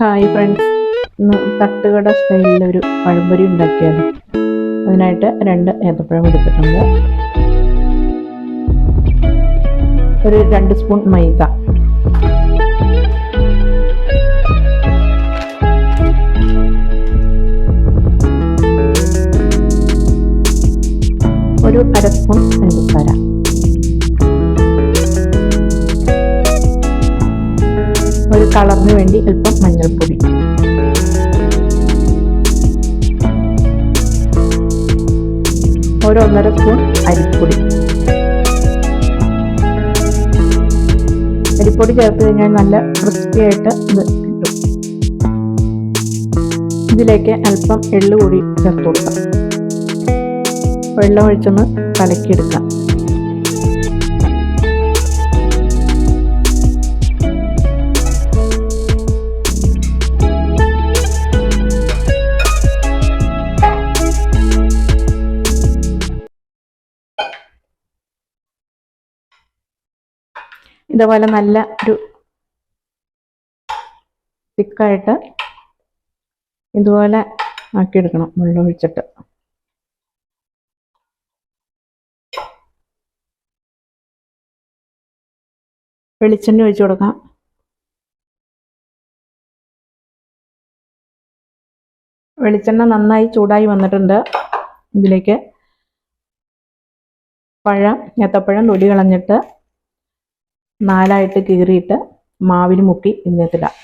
Hi friends ഇന്ന് തട്ടുകട സ്റ്റൈലിൽ ഒരു പഴംപൊരി ഉണ്ടാക്കിയാൽ അതിനായിട്ട് രണ്ട് ഏത്തപ്പഴം എടുത്തിട്ടുണ്ട്. ഒരു രണ്ട് സ്പൂൺ മൈദ. ഒരു അര സ്പൂൺ പഞ്ചസാര ഒരു കളറിന് വേണ്ടി അല്പം മഞ്ഞൾപ്പൊടി. ഒരു ഒന്നര സ്പൂൺ അരിപ്പൊടി. അരിപ്പൊടി ചേർത്ത് കഴിഞ്ഞാൽ നല്ല ക്രിസ്പി ആയിട്ട് ഇത് കിട്ടും. ഇതിലേക്ക് അല്പം എള്ള് കൂടി ചേർത്ത് കൊടുക്കാം. വെള്ളം ഒഴിച്ചൊന്ന് കലക്കിയെടുക്കാം. ഇതുപോലെ നല്ല ഒരു തിക്കായിട്ട് ഇതുപോലെ ആക്കിയെടുക്കണം വെള്ളമൊഴിച്ചിട്ട് വെളിച്ചെണ്ണ ഒഴിച്ചു കൊടുക്കാം. വെളിച്ചെണ്ണ നന്നായി ചൂടായി വന്നിട്ടുണ്ട്. ഇതിലേക്ക് പഴം ഏത്തപ്പഴം തൊലി കളഞ്ഞിട്ട് നാലായിട്ട് കീറിയിട്ട് മാവിൽ മുക്കി ഇതിനകത്തിടാം.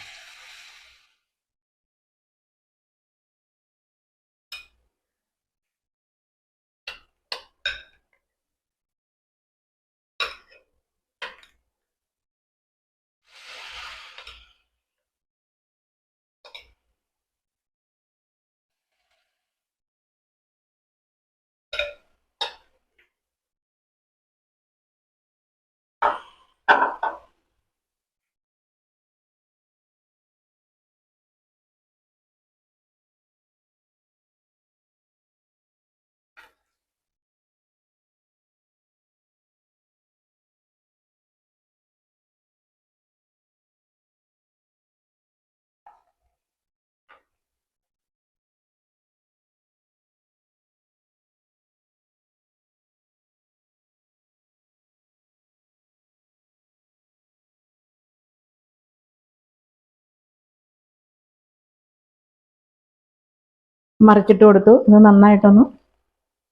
മറിച്ചിട്ട് കൊടുത്തു. ഇത് നന്നായിട്ടൊന്ന്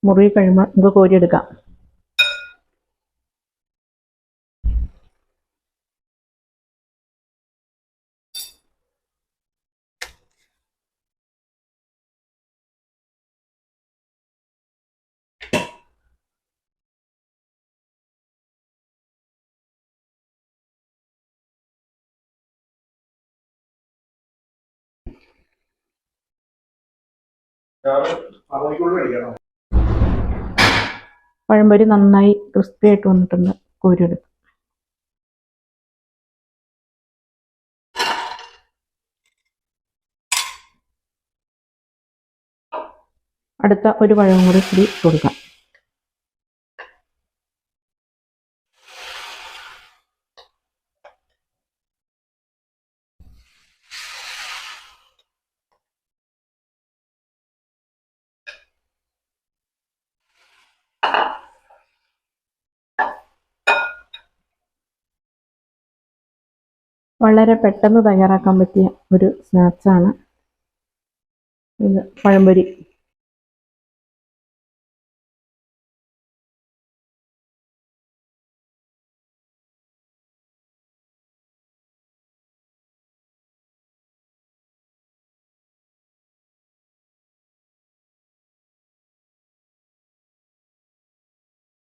മുറുകി കഴിയുമ്പോൾ നമുക്ക് കോരിയെടുക്കാം. പഴംപൊരി നന്നായി ക്രിസ്പി ആയിട്ട് വന്നിട്ടുണ്ട് കോരിയെടുത്ത്. അടുത്ത ഒരു പഴവും കൂടി കൂടി കൊടുക്കാം. വളരെ പെട്ടെന്ന് തയ്യാറാക്കാൻ പറ്റിയ ഒരു സ്നാക്സാണ് ഇത് പഴംപൊരി.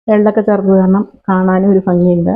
വെള്ളമൊക്കെ ചേർത്ത് കാരണം കാണാനും ഒരു ഭംഗിയുണ്ട്.